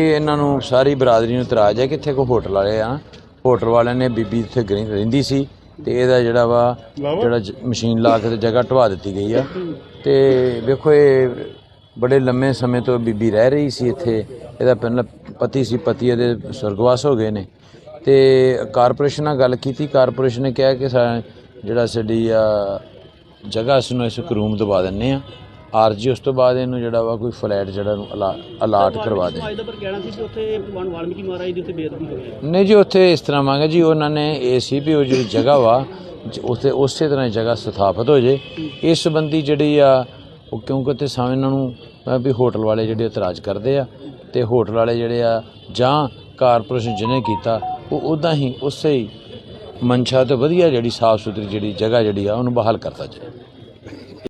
ਇਹ ਇਹਨਾਂ ਨੂੰ ਸਾਰੀ ਬਰਾਦਰੀ ਨੂੰ ਇਤਰਾਜ਼ ਹੈ ਕਿ ਇੱਥੇ ਕੋਈ ਹੋਟਲ ਵਾਲੇ ਆ। ਹੋਟਲ ਵਾਲਿਆਂ ਨੇ ਬੀਬੀ ਇੱਥੇ ਗਰੀ- ਰਹਿੰਦੀ ਸੀ ਤੇ ਇਹਦਾ ਜਿਹੜਾ ਵਾ ਜਿਹੜਾ ਜ- ਮਸ਼ੀਨ ਲਾ ਕੇ ਤੇ ਜਗ੍ਹਾ ਢਵਾ ਦਿੱਤੀ ਗਈ ਆ। ਤੇ ਵੇਖੋ ਇਹ ਬੜੇ ਲੰਮੇ ਸਮੇਂ ਤੋਂ ਬੀਬੀ ਰਹਿ ਰਹੀ ਸੀ ਇੱਥੇ। ਇਹਦਾ ਪਹਿਲਾਂ ਪਤੀ ਸੀ ਪਤੀ ਇਹਦੇ ਸੁਰਗਵਾਸ ਹੋ ਗਏ ਨੇ। ਤੇ ਕਾਰਪੋਰੇਸ਼ਨ ਨਾਲ ਗੱਲ ਕੀਤੀ। ਕਾਰਪੋਰੇਸ਼ਨ ਨੇ ਕਿਹਾ ਕਿ ਸਾ- ਜਿਹੜਾ ਸਾਡੀ ਆ ਜਗ੍ਹਾ ਇਸ ਨੂੰ ਇਸ ਰੂਮ ਦਵਾ ਦਿੰਨੇ ਆ। ਆਰਜੀ ਉਸ ਤੋਂ ਬਾਅਦ ਇਹਨੂੰ ਜਿਹੜਾ ਵਾ ਕੋਈ ਫਲੈਟ ਜਿਹੜਾ ਨੂੰ ਅਲਾ- ਅਲਾਟ ਕਰਵਾ ਦੇ ਅੱਜ ਦਾ ਪਰ ਕਹਿਣਾ ਸੀ ਕਿ ਉੱਥੇ ਭਗਵਾਨ ਵਾਲਮੀਕੀ ਮਹਾਰਾਜ ਦੀ ਉੱਥੇ ਬੇਅਦਬੀ ਹੋਈ ਹੈ। ਨਹੀਂ ਜੀ ਉੱਥੇ ਇਸ ਤਰ੍ਹਾਂ ਮੰਗਾ ਜੀ ਉਹਨਾਂ ਨੇ ਏਸੀਪੀ ਉਹ ਜਿਹੜੀ ਜਗ੍ਹਾ ਵਾ ਉੱਥੇ ਉਸੇ ਤਰ੍ਹਾਂ ਜਗ੍ਹਾ ਸਥਾਪਿਤ ਹੋ ਜੇ। ਇਸ ਸੰਬੰਧੀ ਜਿਹੜੀ ਆ ਉਹ ਕਿਉਂਕਿ ਤੇ ਸਾਵੇਂ ਇਹਨਾਂ ਨੂੰ ਵੀ ਹੋਟਲ ਵਾਲੇ ਜਿਹੜੇ ਇਤਰਾਜ਼ ਕਰਦੇ ਆ ਤੇ ਹੋਟਲ ਵਾਲੇ ਜਿਹੜੇ ਆ ਜਾਂ ਕਾਰਪੋਰੇਸ਼ਨ ਜਿਹਨੇ ਕੀਤਾ ਉਹ ਉਦਾਂ ਹੀ ਉਸੇ ਹੀ ਮਨਸ਼ਾ ਤੋਂ ਵਧੀਆ ਜਿਹੜੀ ਸਾਫ਼ ਸੁਥਰੀ ਜਿਹੜੀ ਜਗ੍ਹਾ ਜਿਹੜੀ ਆ ਉਹਨੂੰ ਬਹਾਲ ਕਰਤਾ ਜਾਏ।